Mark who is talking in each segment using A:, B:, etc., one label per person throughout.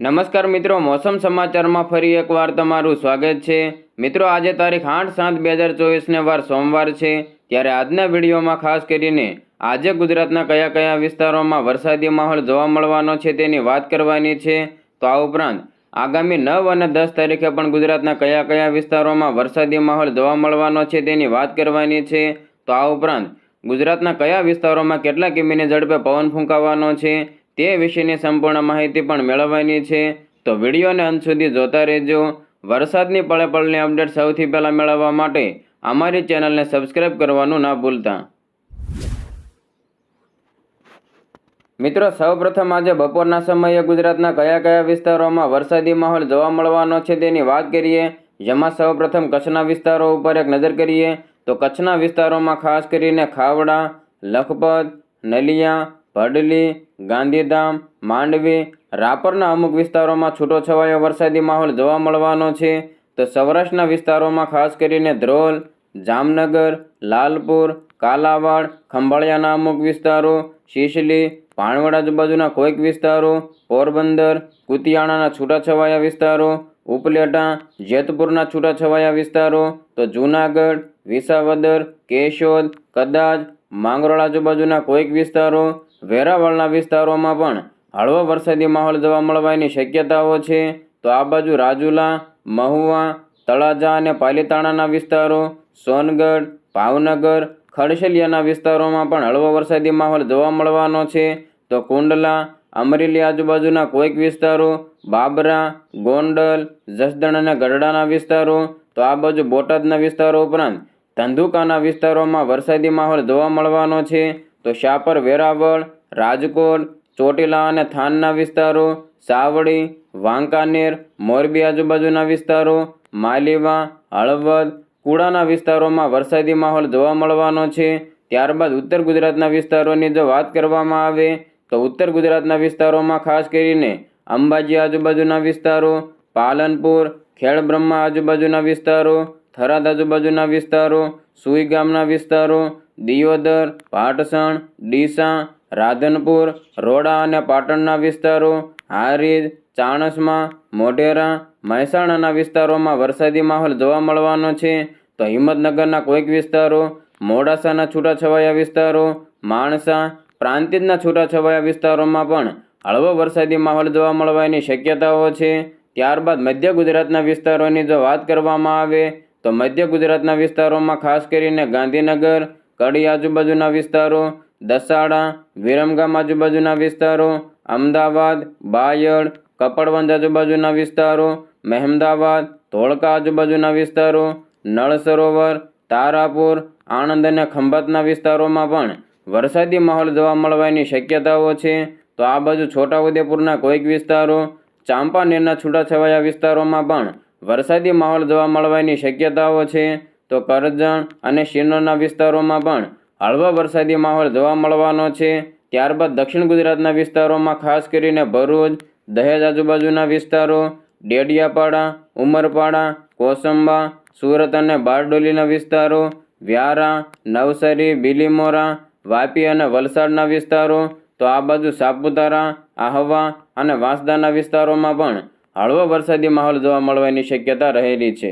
A: નમસ્કાર મિત્રો, મોસમ સમાચારમાં ફરી એકવાર તમારું સ્વાગત છે. મિત્રો, આજે તારીખ આઠ સાત બે હજાર ચોવીસને વાર સોમવાર છે. ત્યારે આજના વિડીયોમાં ખાસ કરીને આજે ગુજરાતના કયા કયા વિસ્તારોમાં વરસાદી માહોલ જોવા મળવાનો છે તેની વાત કરવાની છે. તો આ ઉપરાંત આગામી નવ અને દસ તારીખે પણ ગુજરાતના કયા કયા વિસ્તારોમાં વરસાદી માહોલ જોવા મળવાનો છે તેની વાત કરવાની છે. તો આ ઉપરાંત ગુજરાતના કયા વિસ્તારોમાં કેટલા કિમીની ઝડપે પવન ફૂંકાવાનો છે તે વિશેની સંપૂર્ણ માહિતી પણ મેળવવાની છે. તો વિડીયોને અંત સુધી જોતા રહેજો. વરસાદની પળે પળની અપડેટ સૌથી પહેલાં મેળવવા માટે અમારી ચેનલને સબસ્ક્રાઇબ કરવાનું ના ભૂલતા. મિત્રો, સૌપ્રથમ આજે બપોરના સમયે ગુજરાતના કયા કયા વિસ્તારોમાં વરસાદી માહોલ જોવા મળવાનો છે તેની વાત કરીએ. જેમાં સૌપ્રથમ કચ્છના વિસ્તારો ઉપર એક નજર કરીએ તો કચ્છના વિસ્તારોમાં ખાસ કરીને ખાવડા, લખપત, નલિયા ભડલી ગાંધીધામ, માંડવી, રાપરના અમુક વિસ્તારોમાં છૂટોછવાયો વરસાદી માહોલ જોવા મળવાનો છે. તો સૌરાષ્ટ્રના વિસ્તારોમાં ખાસ કરીને ધ્રોલ, જામનગર, લાલપુર, કાલાવાડ, ખંભાળિયાના અમુક વિસ્તારો, શીશલી ભાણવડ આજુબાજુના કોઈક વિસ્તારો, પોરબંદર, કુતિયાણાના છૂટાછવાયા વિસ્તારો, ઉપલેટા, જેતપુરના છૂટાછવાયા વિસ્તારો, તો જૂનાગઢ, વિસાવદર, કેશોદ, કદાચ, માંગરોળ આજુબાજુના કોઈક વિસ્તારો વેરાવળના વિસ્તારોમાં પણ હળવો વરસાદી માહોલ જોવા મળવાની શક્યતાઓ છે. તો આ બાજુ રાજુલા, મહુવા, તળાજા અને પાલીતાણાના વિસ્તારો, સોનગઢ, ભાવનગર, ખડશલિયાના વિસ્તારોમાં પણ હળવો વરસાદી માહોલ જોવા મળવાનો છે. તો કુંડલા, અમરેલી આજુબાજુના કોઈક વિસ્તારો, બાબરા, ગોંડલ, જસદણ અને ગઢડાના વિસ્તારો, તો આ બાજુ બોટાદના વિસ્તારો ઉપરાંત ધંધુકાના વિસ્તારોમાં વરસાદી માહોલ જોવા મળવાનો છે. તો શાપર, વેરાવળ, રાજકોટ, ચોટીલા અને થાનના વિસ્તારો સાવડી વાંકાનેર, મોરબી આજુબાજુના વિસ્તારો, માલીવા, હળવદ, કુડાના વિસ્તારોમાં વરસાદી માહોલ જોવા મળવાનો છે. ત્યારબાદ ઉત્તર ગુજરાતના વિસ્તારોની જો વાત કરવામાં આવે, તો ઉત્તર ગુજરાતના વિસ્તારોમાં ખાસ કરીને અંબાજી આજુબાજુના વિસ્તારો, પાલનપુર, ખેડબ્રહ્મા આજુબાજુના વિસ્તારો, થરાદ આજુબાજુના વિસ્તારો, સુઈ ગામના વિસ્તારો દિયોદર, પાટસણ, ડીસા, રાધનપુર, રોડા અને પાટણના વિસ્તારો હારીજ ચાણસમાં, મોઢેરા, મહેસાણાના વિસ્તારોમાં વરસાદી માહોલ જોવા મળવાનો છે. તો હિંમતનગરના કોઈક વિસ્તારો, મોડાસાના છૂટાછવાયા વિસ્તારો, માણસા, પ્રાંતિજના છૂટાછવાયા વિસ્તારોમાં પણ હળવો વરસાદી માહોલ જોવા મળવાની શક્યતાઓ છે. ત્યારબાદ મધ્ય ગુજરાતના વિસ્તારોની જો વાત કરવામાં આવે, તો મધ્ય ગુજરાતના વિસ્તારોમાં ખાસ કરીને ગાંધીનગર કડી આજુબાજુના વિસ્તારો, દસાડા, વિરમગામ આજુબાજુના વિસ્તારો, અમદાવાદ, બાયડ, કપડવંજ આજુબાજુના વિસ્તારો, મહેમદાવાદ, ધોળકા આજુબાજુના વિસ્તારો નળ સરોવર તારાપુર, આણંદ અને ખંભાતના વિસ્તારોમાં પણ વરસાદી માહોલ જોવા મળવાની શક્યતાઓ છે. તો આ બાજુ છોટાઉદેપુરના કોઈક વિસ્તારો, ચાંપાનેરના છૂટાછવાયા વિસ્તારોમાં પણ વરસાદી માહોલ જોવા મળવાની શક્યતાઓ છે. તો કરજણ અને શિરનોરના વિસ્તારોમાં પણ હળવા વરસાદી માહોલ જોવા મળવાનો છે. ત્યારબાદ દક્ષિણ ગુજરાતના વિસ્તારોમાં ખાસ કરીને ભરૂચ, દહેજ આજુબાજુના વિસ્તારો, ડેડિયાપાડા, ઉમરપાડા, કોસંબા, સુરત અને બારડોલીના વિસ્તારો, વ્યારા, નવસારી, બિલીમોરા, વાપી અને વલસાડના વિસ્તારો, તો આ બાજુ સાપુતારા, આહવા અને વાંસદાના વિસ્તારોમાં પણ હળવો વરસાદી માહોલ જોવા મળવાની શક્યતા રહેલી છે.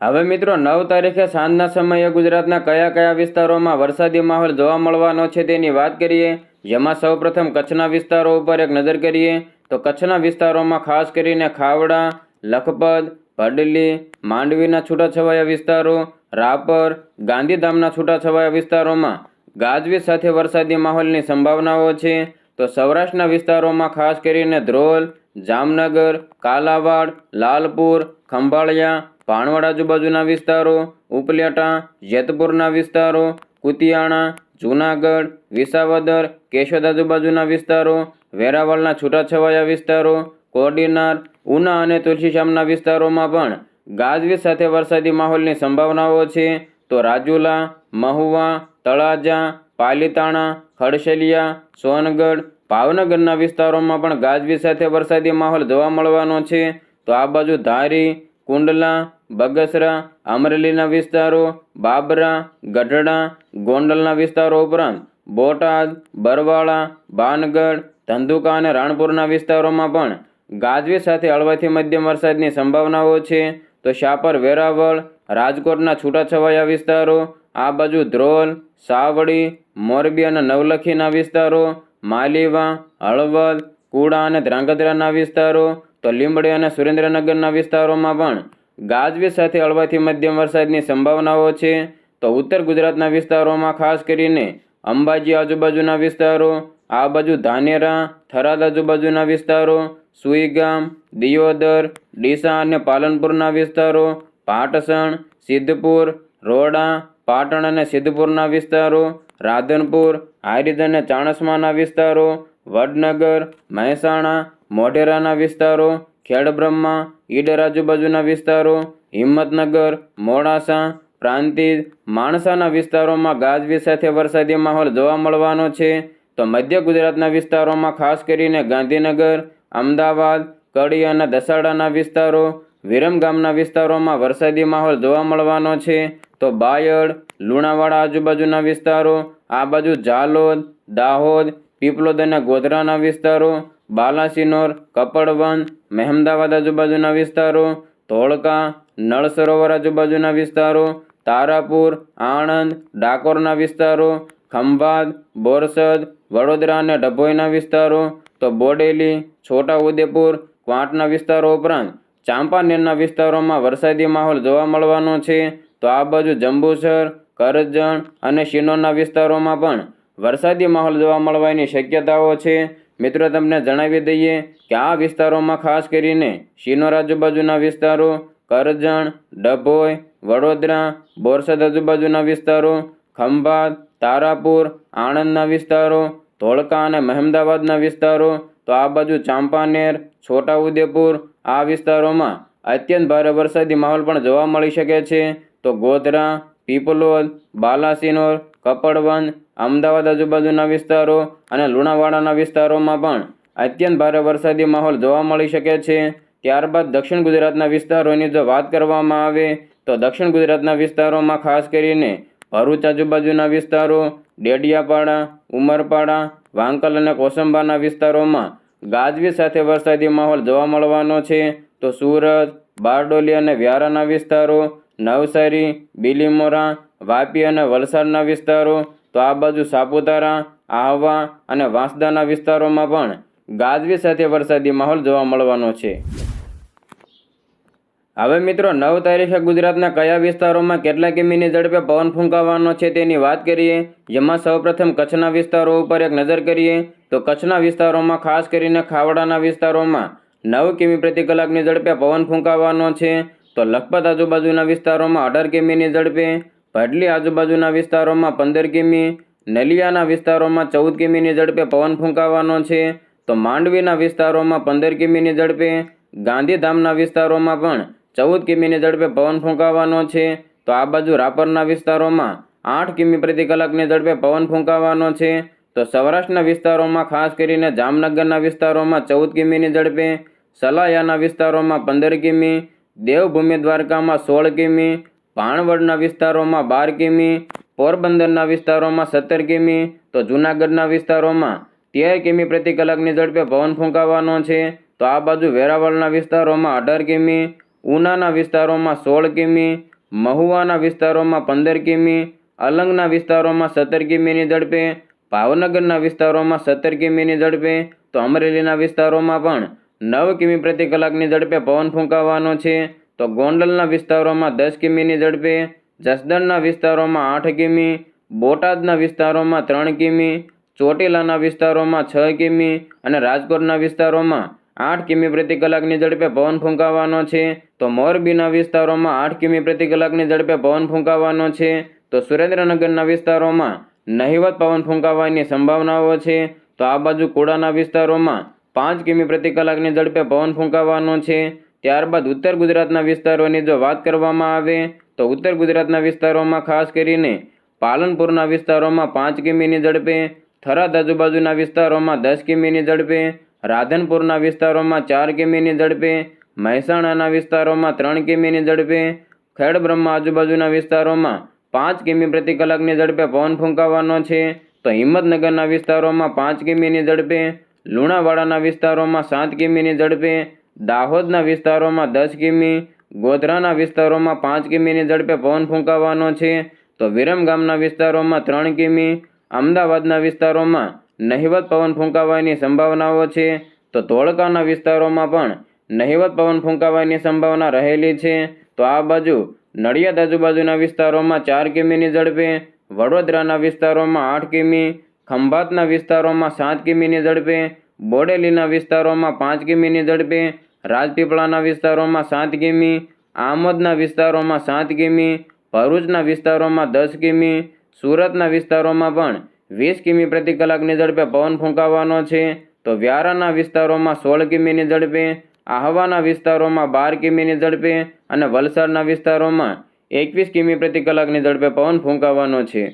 A: હવે મિત્રો, નવ તારીખે સાંજના સમયે ગુજરાતના કયા કયા વિસ્તારોમાં વરસાદી માહોલ જોવા મળવાનો છે તેની વાત કરીએ. જેમાં સૌપ્રથમ કચ્છના વિસ્તારો ઉપર એક નજર કરીએ તો કચ્છના વિસ્તારોમાં ખાસ કરીને ખાવડા, લખપત, ભડલી, માંડવીના છૂટાછવાયા વિસ્તારો, રાપર, ગાંધીધામના છૂટાછવાયા વિસ્તારોમાં ગાજવીજ સાથે વરસાદી માહોલની સંભાવનાઓ છે. તો સૌરાષ્ટ્રના વિસ્તારોમાં ખાસ કરીને ધ્રોલ, જામનગર, કાલાવાડ, લાલપુર, ખંભાળિયા ભાણવડ આજુબાજુના વિસ્તારો, ઉપલેટા, જેતપુરના વિસ્તારો, કુતિયાણા, જૂનાગઢ, વિસાવદર, કેશોદ આજુબાજુના વિસ્તારો, વેરાવળના છૂટાછવાયા વિસ્તારો, કોડીનાર, ઉના અને તુલસીશ્યામના વિસ્તારોમાં પણ ગાજવીજ સાથે વરસાદી માહોલની સંભાવનાઓ છે. તો રાજુલા, મહુવા, તળાજા, પાલીતાણા, ખડશલિયા, સોનગઢ, ભાવનગરના વિસ્તારોમાં પણ ગાજવીજ સાથે વરસાદી માહોલ જોવા મળવાનો છે. તો આ બાજુ ધારી કુંડલા, બગસરા, અમરેલીના વિસ્તારો, બાબરા, ગઢડા, ગોંડલના વિસ્તારો ઉપરાંત બોટાદ, બરવાળા, ભાનગઢ, ધંધુકા અને રાણપુરના વિસ્તારોમાં પણ ગાજવી સાથે હળવાથી મધ્યમ વરસાદની સંભાવનાઓ છે. તો શાપર, વેરાવળ, રાજકોટના છૂટાછવાયા વિસ્તારો, આ બાજુ ધ્રોલ, સાવડી, મોરબી અને નવલખીના વિસ્તારો, માલીવા, હળવદ, કુડા અને ધ્રાંગધ્રાના વિસ્તારો તો લીંબડી અને સુરેન્દ્રનગરના વિસ્તારોમાં પણ ગાજવીજ સાથે હળવાથી મધ્યમ વરસાદની સંભાવનાઓ છે. તો ઉત્તર ગુજરાતના વિસ્તારોમાં ખાસ કરીને અંબાજી આજુબાજુના વિસ્તારો, આ બાજુ ધાનેરા, થરાદ આજુબાજુના વિસ્તારો, સુઈગામ, દિયોદર, ડીસા અને પાલનપુરના વિસ્તારો, પાટસણ, સિદ્ધપુર, રોડા, પાટણ અને સિદ્ધપુરના વિસ્તારો, રાધનપુર હારીજ અને ચાણસમાના વિસ્તારો, વડનગર, મહેસાણા મોઢેરાના વિસ્તારો, ખેડબ્રહ્મા ઈડર આજુબાજુના વિસ્તારો, હિંમતનગર, મોડાસા, પ્રાંતિજ, માણસાના વિસ્તારોમાં ગાજવીજ સાથે વરસાદી માહોલ જોવા મળવાનો છે. તો મધ્ય ગુજરાતના વિસ્તારોમાં ખાસ કરીને ગાંધીનગર, અમદાવાદ, કડી અને દસાડાના વિસ્તારો વિરમગામના વિસ્તારોમાં વરસાદી માહોલ જોવા મળવાનો છે. તો બાયડ, લુણાવાડા આજુબાજુના વિસ્તારો, આ બાજુ ઝાલોદ, દાહોદ, પીપલોદ અને ગોધરાના વિસ્તારો બાલાસિનોર કપડવન મહેમદાવાદ આજુબાજુના વિસ્તારો, ધોળકા નળ સરોવર આજુબાજુના વિસ્તારો, તારાપુર, આણંદ, ડાકોરના વિસ્તારો, ખંભાત, બોરસદ, વડોદરા અને ડભોઈના વિસ્તારો, તો બોડેલી છોટા ઉદેપુર ક્વાંટના વિસ્તારો ઉપરાંત ચાંપાનેરના વિસ્તારોમાં વરસાદી માહોલ જોવા મળવાનો છે. તો આ બાજુ જંબુસર, કરજણ અને શિનોરના વિસ્તારોમાં પણ વરસાદી માહોલ જોવા મળવાની શક્યતાઓ છે. મિત્રો, તમને જણાવી દઈએ કે આ વિસ્તારોમાં ખાસ કરીને શિનોર આજુબાજુના વિસ્તારો, કરજણ, ડભોઈ, વડોદરા, બોરસદ આજુબાજુના વિસ્તારો, ખંભાત, તારાપુર, આણંદના વિસ્તારો, ધોળકા અને મહેમદાવાદના વિસ્તારો, તો આ બાજુ ચાંપાનેર, છોટાઉદેપુર, આ વિસ્તારોમાં અત્યંત ભારે વરસાદી માહોલ પણ જોવા મળી શકે છે. તો ગોધરા, પીપલોદ, બાલાસિનોર, કપડવંજ અમદાવાદ આજુબાજુના વિસ્તારો અને લુણાવાડાના વિસ્તારોમાં પણ અત્યંત ભારે વરસાદી માહોલ જોવા મળી શકે છે. ત્યારબાદ દક્ષિણ ગુજરાતના વિસ્તારોની જો વાત કરવામાં આવે, તો દક્ષિણ ગુજરાતના વિસ્તારોમાં ખાસ કરીને ભરૂચ આજુબાજુના વિસ્તારો, ડેડિયાપાડા, ઉમરપાડા, વાંકલ અને કોસંબાના વિસ્તારોમાં ગાજવી સાથે વરસાદી માહોલ જોવા મળવાનો છે. તો સુરત, બારડોલી અને વ્યારાના વિસ્તારો, નવસારી, બિલીમોરા, વાપી અને વલસાડના વિસ્તારો તો આ બાજુ સાપુતારા, આહવા અને વાંસદાના વિસ્તારોમાં પણ ગાજવી સાથે વરસાદી માહોલ જોવા મળવાનો છે. હવે મિત્રો, નવ તારીખે ગુજરાતના કયા વિસ્તારોમાં કેટલા કિમીની ઝડપે પવન ફૂંકાવાનો છે તેની વાત કરીએ, જેમાં સૌપ્રથમ કચ્છના વિસ્તારો ઉપર એક નજર કરીએ, તો કચ્છના વિસ્તારોમાં ખાસ કરીને ખાવડાના વિસ્તારોમાં નવ કિમી પ્રતિ કલાકની ઝડપે પવન ફૂંકાવાનો છે, તો લખપત આજુબાજુના વિસ્તારોમાં અઢાર કિમીની ઝડપે ભડલી આજુબાજુના વિસ્તારોમાં પંદર કિમી, નલિયાના વિસ્તારોમાં ચૌદ કિમીની ઝડપે પવન ફૂંકાવાનો છે. તો માંડવીના વિસ્તારોમાં પંદર કિમીની ઝડપે, ગાંધીધામના વિસ્તારોમાં પણ ચૌદ કિમીની ઝડપે પવન ફૂંકાવાનો છે. તો આ બાજુ રાપરના વિસ્તારોમાં આઠ કિમી પ્રતિ કલાકની ઝડપે પવન ફૂંકાવાનો છે. તો સૌરાષ્ટ્રના વિસ્તારોમાં ખાસ કરીને જામનગરના વિસ્તારોમાં ચૌદ કિમીની ઝડપે, સલાયાના વિસ્તારોમાં પંદર કિમી, દેવભૂમિ દ્વારકામાં સોળ કિમી ભાણવડના વિસ્તારોમાં બાર કિમી, પોરબંદરના વિસ્તારોમાં સત્તર કિમી, તો જૂનાગઢના વિસ્તારોમાં તેર કિમી પ્રતિ કલાકની ઝડપે પવન ફૂંકાવાનો છે. તો આ બાજુ વેરાવળના વિસ્તારોમાં અઢાર કિમી, ઉનાના વિસ્તારોમાં સોળ કિમી, મહુવાના વિસ્તારોમાં પંદર કિમી, અલંગના વિસ્તારોમાં સત્તર કિમીની ઝડપે, ભાવનગરના વિસ્તારોમાં સત્તર કિમીની ઝડપે, તો અમરેલીના વિસ્તારોમાં પણ નવ કિમી પ્રતિ કલાકની ઝડપે પવન ફૂંકાવાનો છે. તો ગોંડલના વિસ્તારોમાં દસ કિમીની ઝડપે, જસદણના વિસ્તારોમાં આઠ કિમી, બોટાદના વિસ્તારોમાં ત્રણ કિમી, ચોટીલાના વિસ્તારોમાં છ કિમી અને રાજકોટના વિસ્તારોમાં આઠ કિમી પ્રતિ કલાકની ઝડપે પવન ફૂંકાવાનો છે. તો મોરબીના વિસ્તારોમાં આઠ કિમી પ્રતિ કલાકની ઝડપે પવન ફૂંકાવાનો છે. તો સુરેન્દ્રનગરના વિસ્તારોમાં નહિવત પવન ફૂંકાવાની સંભાવનાઓ છે. તો આ બાજુ કુડાના વિસ્તારોમાં પાંચ કિમી પ્રતિ કલાકની ઝડપે પવન ફૂંકાવાનો છે. ત્યારબાદ ઉત્તર ગુજરાતના વિસ્તારોની જો વાત કરવામાં આવે, તો ઉત્તર ગુજરાતના વિસ્તારોમાં ખાસ કરીને પાલનપુરના વિસ્તારોમાં પાંચ કિમીની ઝડપે, થરાદ આજુબાજુના વિસ્તારોમાં દસ કિમીની ઝડપે, રાધનપુરના વિસ્તારોમાં ચાર કિમીની ઝડપે, મહેસાણાના વિસ્તારોમાં ત્રણ કિમીની ઝડપે, ખેડબ્રહ્મા આજુબાજુના વિસ્તારોમાં પાંચ કિમી પ્રતિ કલાકની ઝડપે પવન ફૂંકાવાનો છે, તો હિંમતનગરના વિસ્તારોમાં પાંચ કિમીની ઝડપે, લુણાવાડાના વિસ્તારોમાં સાત કિમીની ઝડપે દાહોદના વિસ્તારોમાં દસ કિમી, ગોધરાના વિસ્તારોમાં પાંચ કિમીની ઝડપે પવન ફૂંકાવાનો છે, તો વિરમગામના વિસ્તારોમાં ત્રણ કિમી, અમદાવાદના વિસ્તારોમાં નહિવત પવન ફૂંકાવાની સંભાવનાઓ છે, તો ધોળકાના વિસ્તારોમાં પણ નહિવત પવન ફૂંકાવાની સંભાવના રહેલી છે, તો આ બાજુ નડિયાદ આજુબાજુના વિસ્તારોમાં ચાર કિમીની ઝડપે, વડોદરાના વિસ્તારોમાં આઠ કિમી, ખંભાતના વિસ્તારોમાં સાત કિમીની ઝડપે, બોડેલીના વિસ્તારોમાં પાંચ કિમીની ઝડપે રાજપીપળાના વિસ્તારોમાં સાત કિમી, આમદના વિસ્તારોમાં સાત કિમી, ભરૂચના વિસ્તારોમાં દસ કિમી, સુરતના વિસ્તારોમાં પણ વીસ કિમી પ્રતિ કલાકની ઝડપે પવન ફૂંકાવાનો છે. તો વ્યારાના વિસ્તારોમાં સોળ કિમીની ઝડપે, આહવાના વિસ્તારોમાં બાર કિમીની ઝડપે અને વલસાડના વિસ્તારોમાં એકવીસ કિમી પ્રતિ કલાકની ઝડપે પવન ફૂંકાવાનો છે.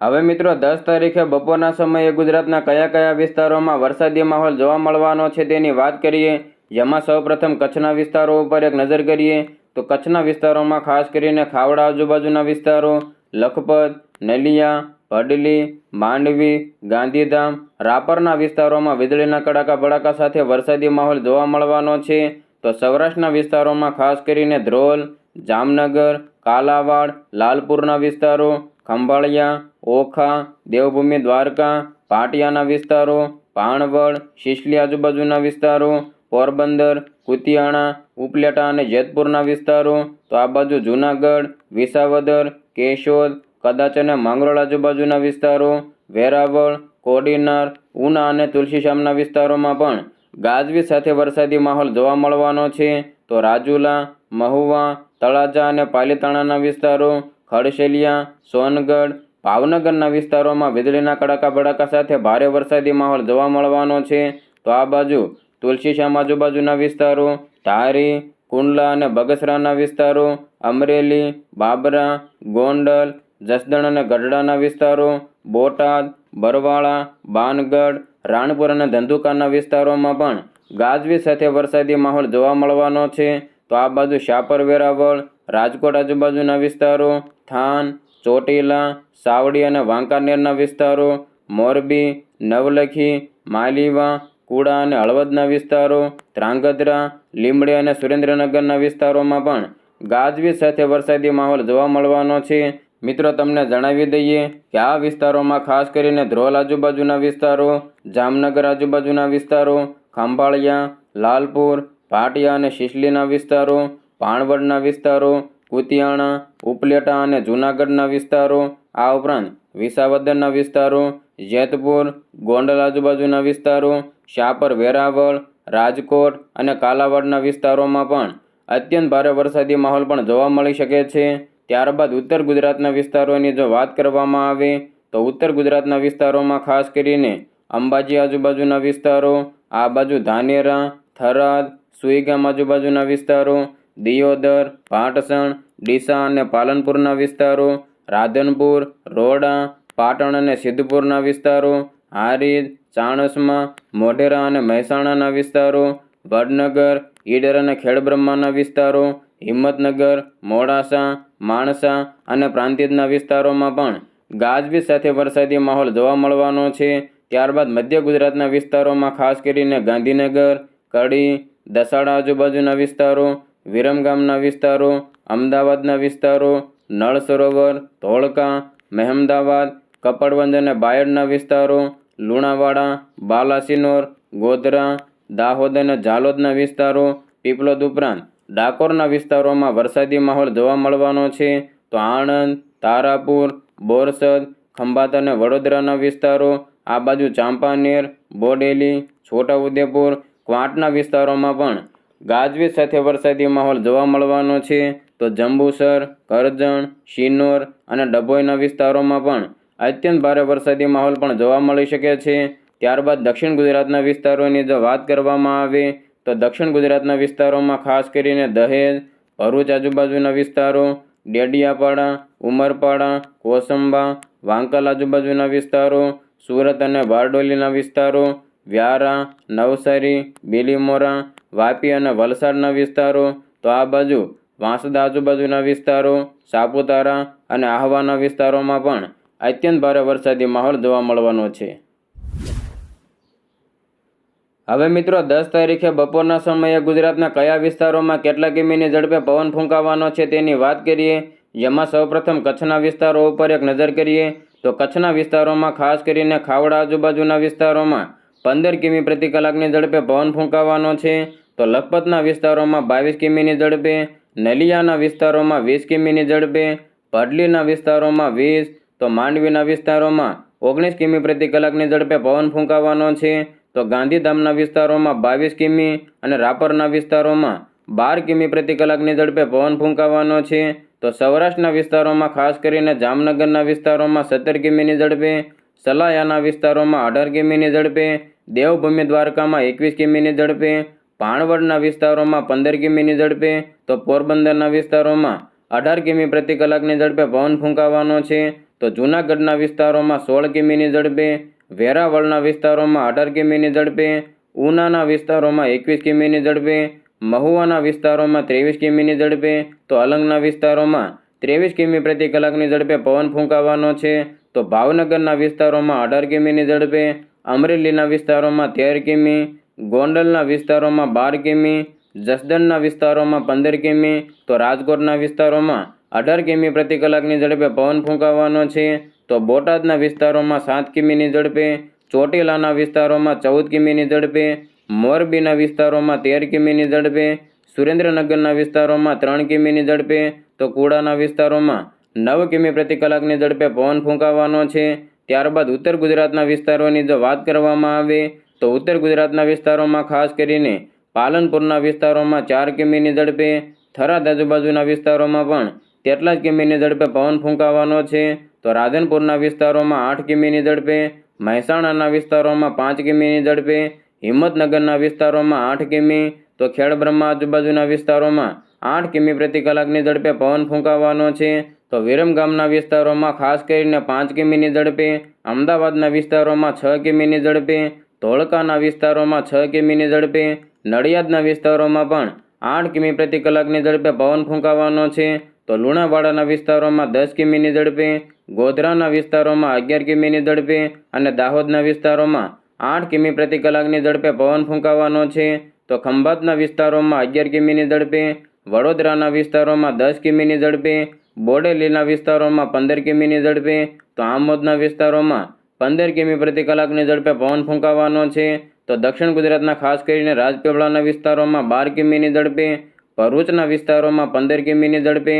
A: હવે મિત્રો, દસ તારીખે બપોરના સમયે ગુજરાતના કયા કયા વિસ્તારોમાં વરસાદી માહોલ જોવા મળવાનો છે તેની વાત કરીએ. જેમાં સૌપ્રથમ કચ્છના વિસ્તારો ઉપર એક નજર કરીએ તો કચ્છના વિસ્તારોમાં ખાસ કરીને ખાવડા આજુબાજુના વિસ્તારો, લખપત, નલિયા ભડલી માંડવી, ગાંધીધામ, રાપરના વિસ્તારોમાં વીજળીના કડાકા ભડાકા સાથે વરસાદી માહોલ જોવા મળવાનો છે. તો સૌરાષ્ટ્રના વિસ્તારોમાં ખાસ કરીને ધ્રોલ, જામનગર, કાલાવાડ, લાલપુરના વિસ્તારો ખંભાળિયા, ઓખા, દેવભૂમિ, દ્વારકા, પાટિયાના વિસ્તારો ભાણવડ શિશલી આજુબાજુના વિસ્તારો, પોરબંદર, કુતિયાણા, ઉપલેટા અને જેતપુરના વિસ્તારો, તો આ બાજુ જૂનાગઢ, વિસાવદર, કેશોદ, કદાચ અને માંગરોળ આજુબાજુના વિસ્તારો, વેરાવળ, કોડીનાર, ઉના અને તુલસીશ્યામના વિસ્તારોમાં પણ ગાજવી સાથે વરસાદી માહોલ જોવા મળવાનો છે. તો રાજુલા, મહુવા, તળાજા અને પાલીતાણાના વિસ્તારો ખડશેલિયા, સોનગઢ, ભાવનગરના વિસ્તારોમાં વીજળીના કડાકા ભડાકા સાથે ભારે વરસાદી માહોલ જોવા મળવાનો છે. તો આ બાજુ તુલસીશ્યામ આજુબાજુના વિસ્તારો, ધારી, કુંડલા અને બગસરાના વિસ્તારો, અમરેલી, બાબરા, ગોંડલ, જસદણ અને ગઢડાના વિસ્તારો, બોટાદ, બરવાળા, બાનગઢ, રાણપુર અને ધંધુકાના વિસ્તારોમાં પણ ગાજવી સાથે વરસાદી માહોલ જોવા મળવાનો છે. તો આ બાજુ શાપર વેરાવળ રાજકોટ આજુબાજુના વિસ્તારો થાન, ચોટીલા, સાવડી અને વાંકાનેરના વિસ્તારો, મોરબી, નવલખી, માલીવા, કુડા અને હળવદના વિસ્તારો, ધ્રાંગધ્રા લીમડી અને સુરેન્દ્રનગરના વિસ્તારોમાં પણ ગાજવીજ સાથે વરસાદી માહોલ જોવા મળવાનો છે. મિત્રો, તમને જણાવી દઈએ કે આ વિસ્તારોમાં ખાસ કરીને ધ્રોલ આજુબાજુના વિસ્તારો, જામનગર આજુબાજુના વિસ્તારો, ખંભાળિયા, લાલપુર, ભાટિયા અને શિશલીના વિસ્તારો ભાણવડના વિસ્તારો કુતિયાણા ઉપલેટા અને જૂનાગઢના વિસ્તારો, આ ઉપરાંત વિસાવદરના વિસ્તારો, જેતપુર, ગોંડલ આજુબાજુના વિસ્તારો, શાપર વેરાવળ, રાજકોટ અને કાલાવાડના વિસ્તારોમાં પણ અત્યંત ભારે વરસાદી માહોલ પણ જોવા મળી શકે છે. ત્યારબાદ ઉત્તર ગુજરાતના વિસ્તારોની જો વાત કરવામાં આવે, તો ઉત્તર ગુજરાતના વિસ્તારોમાં ખાસ કરીને અંબાજી આજુબાજુના વિસ્તારો, આ બાજુ ધાનેરા, થરાદ, સુઈગામ આજુબાજુના વિસ્તારો દિયોદર, પાટસણ, ડીસા અને પાલનપુરના વિસ્તારો, રાધનપુર, રોડા, પાટણ અને સિદ્ધપુરના વિસ્તારો હારીજ ચાણસમા, મોઢેરા અને મહેસાણાના વિસ્તારો, વડનગર, ઈડર અને ખેડબ્રહ્માના વિસ્તારો, હિંમતનગર, મોડાસા, માણસા અને પ્રાંતિજના વિસ્તારોમાં પણ ગાજવીજ સાથે વરસાદી માહોલ જોવા મળવાનો છે. ત્યારબાદ મધ્ય ગુજરાતના વિસ્તારોમાં ખાસ કરીને ગાંધીનગર, કડી, દસાડા આજુબાજુના વિસ્તારો વિરમગામના વિસ્તારો, અમદાવાદના વિસ્તારો, નળ સરોવર, ધોળકા, મહેમદાવાદ, કપડવંજ અને બાયડના વિસ્તારો, લુણાવાડા, બાલાસિનોર, ગોધરા, દાહોદ અને ઝાલોદના વિસ્તારો, પીપલોદ ઉપરાંત ડાકોરના વિસ્તારોમાં વરસાદી માહોલ જોવા મળવાનો છે. તો આણંદ, તારાપુર, બોરસદ, ખંભાત અને વડોદરાના વિસ્તારો, આ બાજુ ચાંપાનેર, બોડેલી, છોટાઉદેપુર, ક્વાંટના વિસ્તારોમાં પણ ગાજવીજ સાથે વરસાદી માહોલ જોવા મળવાનો છે. તો જંબુસર, કરજણ, શિનોર અને ડભોઈના વિસ્તારોમાં પણ અત્યંત ભારે વરસાદી માહોલ પણ જોવા મળી શકે છે. ત્યારબાદ દક્ષિણ ગુજરાતના વિસ્તારોની જો વાત કરવામાં આવે, તો દક્ષિણ ગુજરાતના વિસ્તારોમાં ખાસ કરીને દહેજ, ભરૂચ આજુબાજુના વિસ્તારો, ડેડિયાપાડા, ઉમરપાડા, કોસંબા, વાંકલ આજુબાજુના વિસ્તારો, સુરત અને બારડોલીના વિસ્તારો વ્યારા, નવસારી, બીલીમોરા, વાપી અને વલસાડના વિસ્તારો, તો આ બાજુ વાંસદા આજુબાજુના વિસ્તારો, સાપુતારા અને આહવાના વિસ્તારોમાં પણ અત્યંત ભારે વરસાદી માહોલ જોવા મળવાનો છે. હવે મિત્રો, દસ તારીખે બપોરના સમયે ગુજરાતના કયા વિસ્તારોમાં કેટલા કિમીની ઝડપે પવન ફૂંકાવાનો છે તેની વાત કરીએ, જેમાં સૌપ્રથમ કચ્છના વિસ્તારો ઉપર એક નજર કરીએ, તો કચ્છના વિસ્તારોમાં ખાસ કરીને ખાવડા આજુબાજુના વિસ્તારોમાં પંદર કિમી પ્રતિ કલાકની ઝડપે પવન ફૂંકાવાનો છે. તો લખપતના વિસ્તારોમાં બાવીસ કિમીની ઝડપે, નલિયાના વિસ્તારોમાં વીસ કિમીની ઝડપે, ભડલીના વિસ્તારોમાં વીસ, તો માંડવીના વિસ્તારોમાં ઓગણીસ કિમી પ્રતિ કલાકની ઝડપે પવન ફૂંકાવાનો છે. તો ગાંધીધામના વિસ્તારોમાં બાવીસ કિમી અને રાપરના વિસ્તારોમાં બાર કિમી પ્રતિ કલાકની ઝડપે પવન ફૂંકાવાનો છે. તો સૌરાષ્ટ્રના વિસ્તારોમાં ખાસ કરીને જામનગરના વિસ્તારોમાં સત્તર કિમીની ઝડપે, સલાયાના વિસ્તારોમાં અઢાર કિમીની ઝડપે દેવભૂમિ દ્વારકામાં એકવીસ કિમીની ઝડપે ભાણવડના વિસ્તારોમાં પંદર કિમીની ઝડપે, તો પોરબંદરના વિસ્તારોમાં અઢાર કિમી પ્રતિ કલાકની ઝડપે પવન ફૂંકાવાનો છે, તો જૂનાગઢના વિસ્તારોમાં સોળ કિમીની ઝડપે, વેરાવળના વિસ્તારોમાં અઢાર કિમીની ઝડપે, ઉનાના વિસ્તારોમાં એકવીસ કિમીની ઝડપે, મહુવાના વિસ્તારોમાં ત્રેવીસ કિમીની ઝડપે, તો અલંગના વિસ્તારોમાં ત્રેવીસ કિમી પ્રતિ કલાકની ઝડપે પવન ફૂંકાવાનો છે, તો ભાવનગરના વિસ્તારોમાં અઢાર કિમીની ઝડપે અમરેલીના વિસ્તારોમાં તેર કિમી, ગોંડલના વિસ્તારોમાં બાર કિમી, જસદણના વિસ્તારોમાં પંદર કિમી, તો રાજકોટના વિસ્તારોમાં અઢાર કિમી પ્રતિ કલાકની ઝડપે પવન ફૂંકાવાનો છે. તો બોટાદના વિસ્તારોમાં સાત કિમીની ઝડપે, ચોટીલાના વિસ્તારોમાં ચૌદ કિમીની ઝડપે, મોરબીના વિસ્તારોમાં તેર કિમીની ઝડપે, સુરેન્દ્રનગરના વિસ્તારોમાં ત્રણ કિમીની ઝડપે, તો કુડાના વિસ્તારોમાં નવ કિમી પ્રતિ કલાકની ઝડપે પવન ફૂંકાવાનો છે. ત્યારબાદ ઉત્તર ગુજરાતના વિસ્તારોની જો વાત કરવામાં આવે તો ઉત્તર ગુજરાતના વિસ્તારોમાં ખાસ કરીને પાલનપુરના વિસ્તારોમાં ચાર કિમીની ઝડપે થરાદ આજુબાજુના વિસ્તારોમાં પણ તેટલા જ કિમીની ઝડપે પવન ફૂંકાવાનો છે. તો રાધનપુરના વિસ્તારોમાં આઠ કિમીની ઝડપે, મહેસાણાના વિસ્તારોમાં પાંચ કિમીની ઝડપે, હિંમતનગરના વિસ્તારોમાં આઠ કિમી, તો ખેડબ્રહ્મા આજુબાજુના વિસ્તારોમાં આઠ કિમી પ્રતિ કલાકની ઝડપે પવન ફૂંકાવાનો છે. તો વિરમ ગામના વિસ્તારોમાં ખાસ કરીને પાંચ કિમીની ઝડપે, અમદાવાદના વિસ્તારોમાં છ કિમીની ઝડપે, ધોળકાના વિસ્તારોમાં છ કિમીની ઝડપે, નડિયાદના વિસ્તારોમાં પણ આઠ કિમી પ્રતિ કલાકની ઝડપે પવન ફૂંકાવાનો છે. તો લુણાવાડાના વિસ્તારોમાં દસ કિમીની ઝડપે, ગોધરાના વિસ્તારોમાં અગિયાર કિમીની ઝડપે અને દાહોદના વિસ્તારોમાં આઠ કિમી પ્રતિ કલાકની ઝડપે પવન ફૂંકાવાનો છે. તો ખંભાતના વિસ્તારોમાં અગિયાર કિમીની ઝડપે, વડોદરાના વિસ્તારોમાં દસ કિમીની ઝડપે બોડેલીના વિસ્તારોમાં પંદર કિમીની ઝડપે, તો આમોદના વિસ્તારોમાં પંદર કિમી પ્રતિ કલાકની ઝડપે પવન ફૂંકાવાનો છે. તો દક્ષિણ ગુજરાતના ખાસ કરીને રાજપીપળાના વિસ્તારોમાં બાર કિમીની ઝડપે, ભરૂચના વિસ્તારોમાં પંદર કિમીની ઝડપે,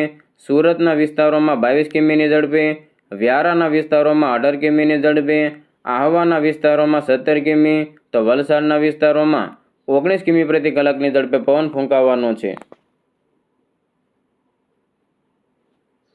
A: સુરતના વિસ્તારોમાં બાવીસ કિમીની ઝડપે, વ્યારાના વિસ્તારોમાં અઢાર કિમીની ઝડપે, આહવાના વિસ્તારોમાં સત્તર કિમી, તો વલસાડના વિસ્તારોમાં ઓગણીસ કિમી પ્રતિ કલાકની ઝડપે પવન ફૂંકાવાનો છે.